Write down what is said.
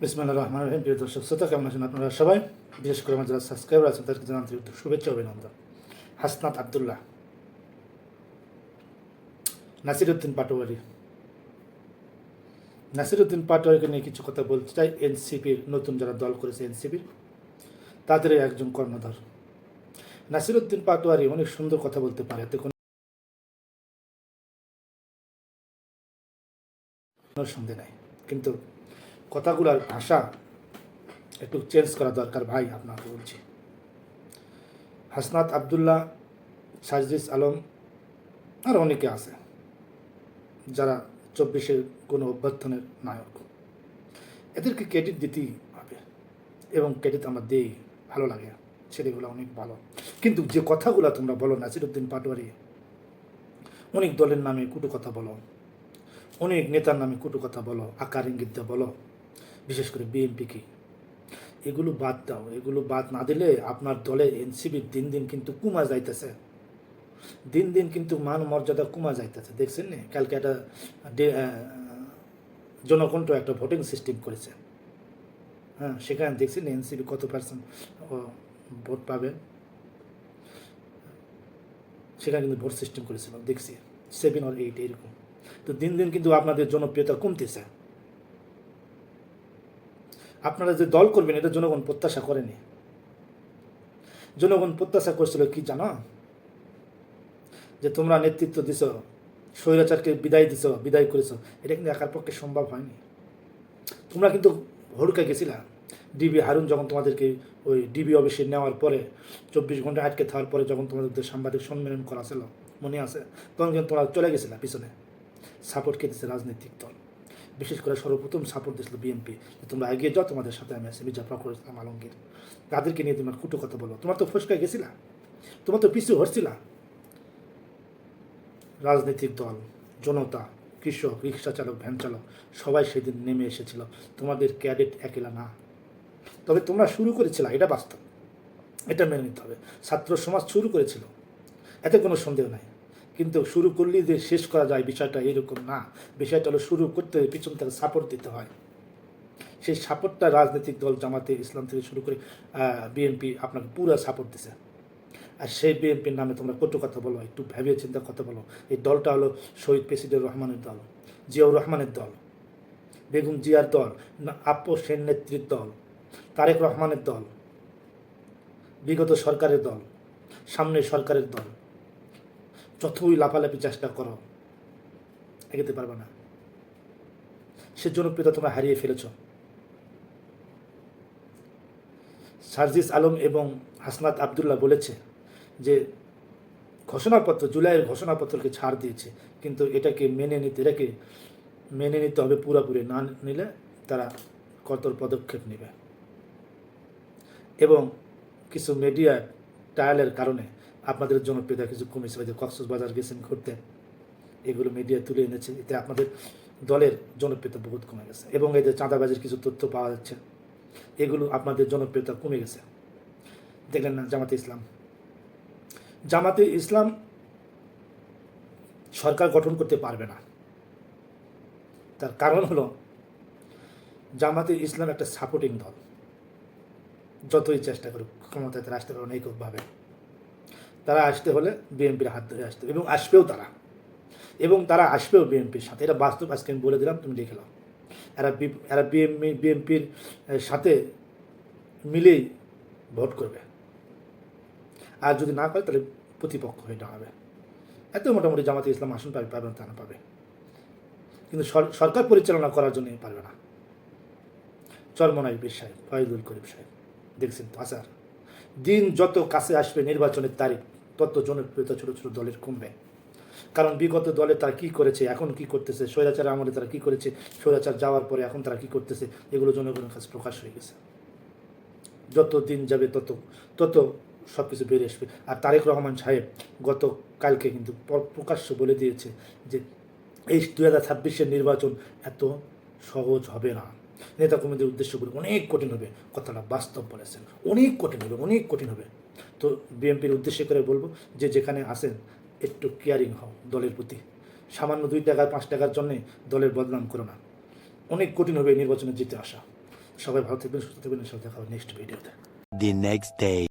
বিসমিল্লা রহমান রহিম। প্রিয় দর্শক, শ্রোতা কেমন আছেন আপনারা সবাই? বিশেষ করে আমার যারা সাবস্ক্রাইবার আছেন, তাদেরকে জানাতে শুভেচ্ছা অভিনন্দন। হাসনাত আবদুল্লাহ। নাসিরুদ্দিন পাটোয়ারি। নাসিরুদ্দিন পাটোয়ারিকে নিয়ে কিছু কথা বলতে চাই এনসিপির নতুন যারা দল করেছে এনসিপির তাদের একজন কর্ণধার। নাসিরুদ্দিন পাটোয়ারি অনেক সুন্দর কথা বলতে পারে। এতে কোনো সন্দেহ নাই। কিন্তু কথাগুলোর ভাষা একটু চেঞ্জ করা দরকার ভাই, আপনাকে বলছি। হাসনাত আবদুল্লাহ সাজিস আলম আর অনেকে আছে যারা চব্বিশের কোনো অভ্যর্থনের নায়ক। এদেরকে ক্রেডিট দিতেই হবে এবং ক্রেডিট আমরা দেই, ভালো লাগে, ছেলেগুলো অনেক ভালো। কিন্তু যে কথাগুলো তোমরা বলো, নাসিরুদ্দিন পাটোয়ারি, অনেক দলের নামে কুটু কথা বলো, অনেক নেতার নামে কুটু কথা বলো, আকার ইঙ্গিত বলো বিশেষ করে বিএনপিকে এগুলো বাদ দাও, এগুলো বাদ না দিলে আপনার দলের এনসিবির দিন দিন কিন্তু কুমা যাইতেছে। দিন দিন কিন্তু মান মর্যাদা কুমা যাইতেছে, দেখছেন নি? কালকে একটা জনকণ্ঠ একটা ভোটিং সিস্টেম করেছে। হ্যাঁ সেখানে দেখছেন এনসিবি কত পার্সেন্ট ভোট পাবে? সেখানে কিন্তু ভোট সিস্টেম করেছিল, দেখছি। সেভেন অর এইট এরকম। তো দিন দিন কিন্তু আপনাদের জনপ্রিয়তা কমতেছে। আপনারা যে দল করবেন, এটা জনগণ প্রত্যাশা করেনি। জনগণ প্রত্যাশা করছিল কি জানো? যে তোমরা নেতৃত্ব দিছ, স্বৈরাচারকে বিদায় দিছ, বিদায় করেছ, এটা কিন্তু একার পক্ষে সম্ভব হয়নি। তোমরা কিন্তু হড়কে গেছিলা। ডিবি হারুন যখন তোমাদেরকে ওই ডিবি অফিসে নেওয়ার পরে, চব্বিশ ঘণ্টা আটকে থাকার পরে যখন তোমাদের সাংবাদিক সম্মেলন করা ছিল, মনে আছে? তখন কিন্তু তোমরা চলে গেছিলা পিছনে। সাপোর্ট দিচ্ছে রাজনৈতিক দল। বিশেষ করে সর্বপ্রথম সাপোর্ট দিয়েছিল বিএনপি তোমরা এগিয়ে যাও, তোমাদের সাথে আমি আছি মির্জা ইসলাম আলমগীর। তাদেরকে নিয়ে তোমার কুটো কথা বলো। তোমার তো ফসকায় গেছিলা? তোমার তো পিছু হচ্ছিলা রাজনৈতিক দল, জনতা, কৃষক, রিক্সা চালক, ভ্যান চালক, সবাই সেদিন নেমে এসেছিল। তোমাদের ক্যাডেট একেলা না। তবে তোমরা শুরু করেছিলা, এটা বাস্তব। এটা মেনে নিতে হবে। ছাত্র সমাজ শুরু করেছিল। এতে কোনো সন্দেহ নাই। কিন্তু শুরু করলেই যে শেষ করা যায় বিষয়টা এরকম না। বিষয়টা হলো শুরু করতে পিছন থেকে সাপোর্ট দিতে হয়। সেই সাপোর্টটা রাজনৈতিক দল জামাতে ইসলাম থেকে শুরু করে বিএনপি আপনাকে পুরো সাপোর্ট দিছে। আর সেই বিএনপির নামে তোমরা কটু কথা বলো, একটু ভেবে চিন্তা কথা বলো। এই দলটা হলো শহীদ প্রেসিডেন্ট রহমানের দল, জিয়াউর রহমানের দল, বেগম জিয়ার দল, না, আপু সেন নেত্রীর দল, তারেক রহমানের দল, বিগত সরকারের দল, সামনের সরকারের দল। যতই লাফালাফি চেষ্টা করো, এগোতে পারবে না। সে জনপ্রিয়তা তোমরা হারিয়ে ফেলেছ। সার্জিস আলম এবং হাসনাত আবদুল্লাহ বলেছে যে, ঘোষণাপত্র, জুলাইয়ের ঘোষণাপত্রকে ছাড় দিয়েছে, কিন্তু এটাকে মেনে নিতে, এটাকে মেনে নিতে হবে পুরোপুরি, না নিলে তারা কঠোর পদক্ষেপ নেবে। এবং কিছু মিডিয়া ট্রায়ালের কারণে আপনাদের জনপ্রিয়তা কিছু কমেছিল যে কক্সবাজার গেছেন ঘুরতে, এগুলো মিডিয়া তুলে এনেছে, এতে আপনাদের দলের জনপ্রিয়তা বহুত কমে গেছে। এবং যে চাঁদাবাজির কিছু তথ্য পাওয়া যাচ্ছে, এগুলো আপনাদের জনপ্রিয়তা কমে গেছে। দেখলেন না, জামাতে ইসলাম? জামাতে ইসলাম সরকার গঠন করতে পারবে না। তার কারণ হলো, জামাতে ইসলাম একটা সাপোর্টিং দল। যতই চেষ্টা করুক, ক্ষমতায় তারা আসতে পারবে না তারা আসতে হলে বিএনপির হাত ধরে আসতে এবং আসবেও তারা। এবং তারা আসবেও বিএনপির সাথে। এটা বাস্তব, আজকে আমি বলে দিলাম, তুমি লিখে নাও। এরা এরা বিএমপি বিএনপির সাথে মিলেই ভোট করবে। আর যদি না করে, তাহলে প্রতিপক্ষ হয়ে দাঁড়াবে এত মোটামুটি জামাতে ইসলাম আসন পাবে পাবে তা না পাবে। কিন্তু সরকার পরিচালনা করার জন্য পারবে না। চরমনাই বীর সাহেব, ফয়জুল করিম সাহেব, দেখছেন তো, আসার। দিন যত কাছে আসবে নির্বাচনের তারিখ তত জনপ্রিয়তা ছোট ছোট দলের কমবে। কারণ বিগত দলে তারা কি করেছে, এখন কি করতেছে স্বৈরাচার আমলে তারা কি করেছে, স্বৈরাচার যাওয়ার পরে এখন তারা কি করতেছে, এগুলো জনগণের কাছে প্রকাশ হয়ে গেছে। যত দিন যাবে তত তত সব কিছু বেরিয়ে আসবে। আর তারেক রহমান সাহেব গত কালকে কিন্তু প্রকাশ্য বলে দিয়েছে যে, এই দু হাজার ছাব্বিশের নির্বাচন এত সহজ হবে না। নেতা কর্মীদের উদ্দেশ্য করে অনেক কঠিন হবে। কথাটা বাস্তব বলেছেন। অনেক কঠিন হবে, অনেক কঠিন হবে। তো বিএনপির উদ্দেশ্য করে বলব যে, যেখানে আসেন একটু কেয়ারিং হও দলের প্রতি। সামান্য দুই টাকা, পাঁচ টাকার জন্যে দলের বদনাম করো না। অনেক কঠিন হবে নির্বাচনে জিতে আসা। সবাই ভালো থাকবেন, সুস্থ থাকবেন। সব দেখা হবে নেক্সট ভিডিওতে দি নেক্সট day.